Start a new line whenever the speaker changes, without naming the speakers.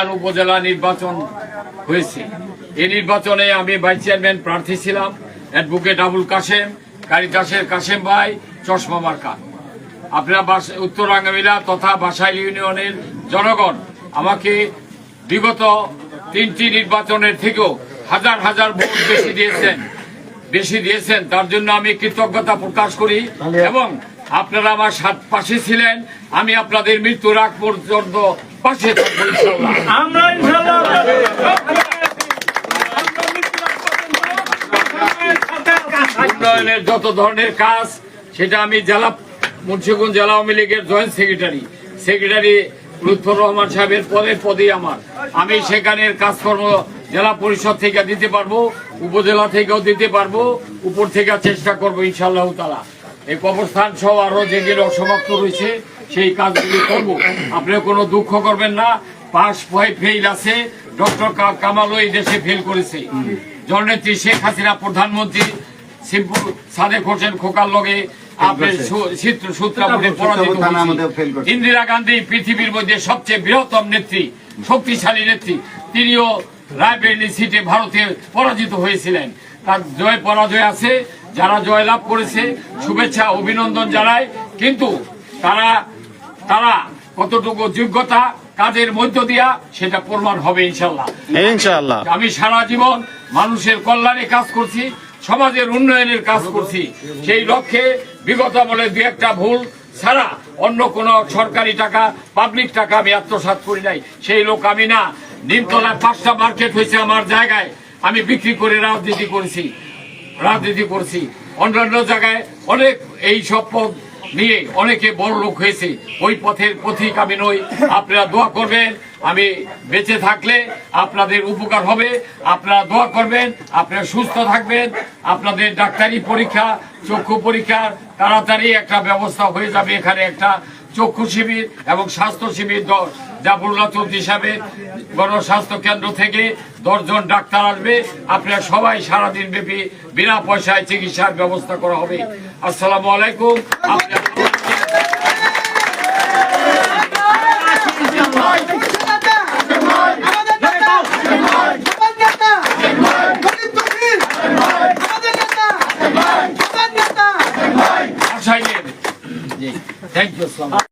উপজেলা নির্বাচন হয়েছে। এই নির্বাচনে আমি ভাইস চেয়ারম্যান প্রার্থী ছিলাম অ্যাডভোকেট আবুল কাশেম কারিদাসের কাশেম ভাই চশমা মার্কা। আপনারা উত্তর আঙ্গামিলা তথা বাসাইল ইউনিয়নের জনগণ আমাকে বিগত তিনটি নির্বাচনের থেকেও হাজার হাজার ভোট বেশি দিয়েছেন। বেশি দিয়েছেন তার জন্য আমি কৃতজ্ঞতা প্রকাশ করি এবং আপনারা আমার সাত পাশে ছিলেন আমি আপনাদের মৃত্যুর আগ পর্যন্ত পাশে থাকব ইনশাল্লাহ
আমরা
উন্নয়নের যত ধরনের কাজ সেটা আমি জেলা মুন্সিগঞ্জ জেলা আওয়ামী লীগের joint secretary. Secretary Lutfar Rahman সাহেবের পদে পদে আমার। আমি সেখানের কাজকর্ম জেলা পরিষদ থেকে দিতে পারব উপজেলা থেকেও দিতে পারব উপর থেকে চেষ্টা করব ইনশাআল্লাহ তালা এই কবরস্থান সহ আরও যেগুলো অসমাপ্ত রয়েছে সেই কাজগুলি করব। আপনারা কোনো দুঃখ করবেন না। পাস ভয় ফেইল আছে। ডক্টর কামাল এই দেশে ফেল করেছে। জননেত্রী শেখ হাসিনা প্রধানমন্ত্রী সিম্পল সাদেক হোসেন খোকার লগে। ইন্দিরা গান্ধী পৃথিবীর মধ্যে সবচেয়ে বৃহত্তম নেত্রী শক্তিশালী নেত্রী। তিনিও রায়বেরিলি সিটে ভারতে পরাজিত হয়েছিলেন। তার জয় পরাজয় আছে। যারা জয়লাভ করেছে শুভেচ্ছা অভিনন্দন জানায় কিন্তু তারা তারা কতটুকু যোগ্যতা কাজের মধ্য দিয়া সেটা প্রমাণ হবে ইনশাল্লাহ।
ইনশাআল্লাহ।
আমি সারা জীবন মানুষের কল্যাণে কাজ করছি সমাজের উন্নয়নের কাজ করছি। সেই লক্ষ্যে বিগত বলে দু একটা ভুল ছাড়া অন্য কোন সরকারি টাকা পাবলিক টাকা আমি আত্মসাৎ করি নাই। সেই লোক আমি না। নিমতলায় পাঁচটা মার্কেট হয়েছে আমার জায়গায়। আমি বিক্রি করে রাজনীতি করেছি। রাজনীতি করছি। অন্যান্য জায়গায় অনেক এই সব পদ নিয়ে অনেকে বড় লোক হয়েছে। ওই পথের পথিক আমি নই। আপনারা দোয়া করবেন, আমি বেঁচে থাকলে আপনাদের উপকার হবে। আপনারা দোয়া করবেন, আপনারা সুস্থ থাকবেন। আপনাদের ডাক্তারি পরীক্ষা, চক্ষু পরীক্ষার তাড়াতাড়ি একটা ব্যবস্থা হয়ে যাবে এখানে একটা চক্ষু শিবির এবং স্বাস্থ্য শিবির জাফরুল্লাহ চৌধুরী সাহেবের গণস্বাস্থ্য কেন্দ্র থেকে দশজন ডাক্তার আসবে আপনারা সবাই সারাদিন ব্যাপী বিনা পয়সায় চিকিৎসার ব্যবস্থা করা হবে আসসালামু আলাইকুম Thank you so much.